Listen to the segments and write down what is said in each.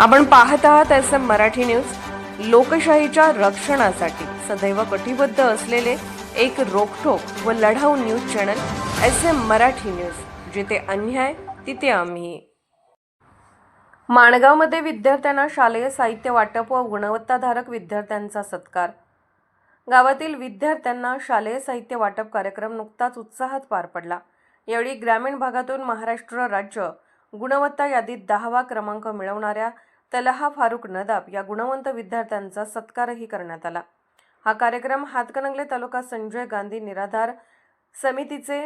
आपण पाहत आहात एस एम मराठी न्यूज. लोकशाहीच्या रक्षणासाठी सदैव कटिबद्ध असलेले एक रोखोक व लढाऊ news channel S M Marathi news. जिथे अन्याय तिथे आम्ही. माणगावमध्ये विद्यार्थ्यांना शालेय साहित्य वाटप व गुणवत्ताधारक विद्यार्थ्यांचा सत्कार. गावातील विद्यार्थ्यांना शालेय साहित्य वाटप कार्यक्रम नुकताच उत्साहात पार पडला. यावेळी ग्रामीण भागातून महाराष्ट्र राज्य गुणवत्ता यादीत दहावा क्रमांक मिळवणाऱ्या तलहा फारुख नदाब या गुणवंत विद्यार्थ्यांचा सत्कारही करण्यात आला. हा कार्यक्रम हातकणंगले तालुका संजय गांधी निराधार समितीचे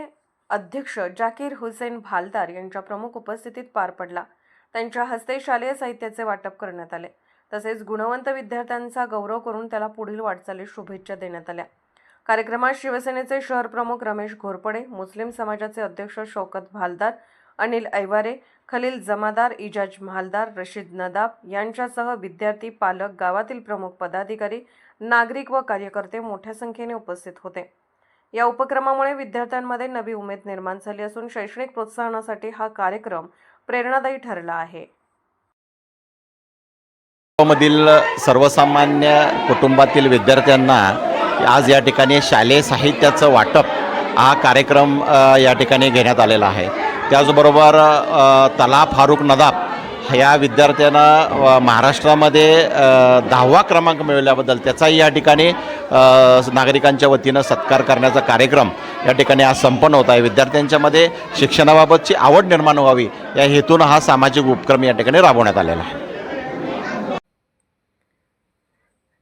अध्यक्ष जाकीर हुसेन भालदार यांच्या प्रमुख उपस्थितीत पार पडला. त्यांच्या हस्ते शालेय साहित्याचे वाटप करण्यात आले. तसेच गुणवंत विद्यार्थ्यांचा गौरव करून त्याला पुढील वाटचालीस शुभेच्छा देण्यात आल्या. कार्यक्रमात शिवसेनेचे शहर प्रमुख रमेश घोरपडे मुस्लिम समाजाचे अध्यक्ष शौकत भालदार अनिल ऐवारे खलील जमादार इजाज महालदार रशीद नदाब यांच्यासह विद्यार्थी पालक गावातील प्रमुख पदाधिकारी नागरिक व कार्यकर्ते मोठ्या संख्येने उपस्थित होते. या उपक्रमामुळे विद्यार्थ्यांमध्ये नवी उमेद निर्माण झाली असून शैक्षणिक प्रोत्साहनासाठी हा कार्यक्रम प्रेरणादायी ठरला आहे. मधील सर्वसामान्य कुटुंबातील विद्यार्थ्यांना आज या ठिकाणी शालेय साहित्याचं वाटप हा कार्यक्रम या ठिकाणी घेण्यात आलेला आहे. त्याचबरोबर तला फारुख नदाब ह्या विद्यार्थ्यांना महाराष्ट्रामध्ये दहावा क्रमांक मिळवल्याबद्दल त्याचाही या ठिकाणी नागरिकांच्या वतीनं सत्कार करण्याचा कार्यक्रम या ठिकाणी आज संपन्न होत आहे. विद्यार्थ्यांच्यामध्ये शिक्षणाबाबतची आवड निर्माण व्हावी या हेतून हा सामाजिक उपक्रम या ठिकाणी राबवण्यात आलेला आहे.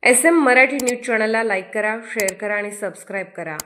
एस एम मराठी न्यूज चॅनलला लाईक करा शेअर करा आणि सबस्क्राईब करा.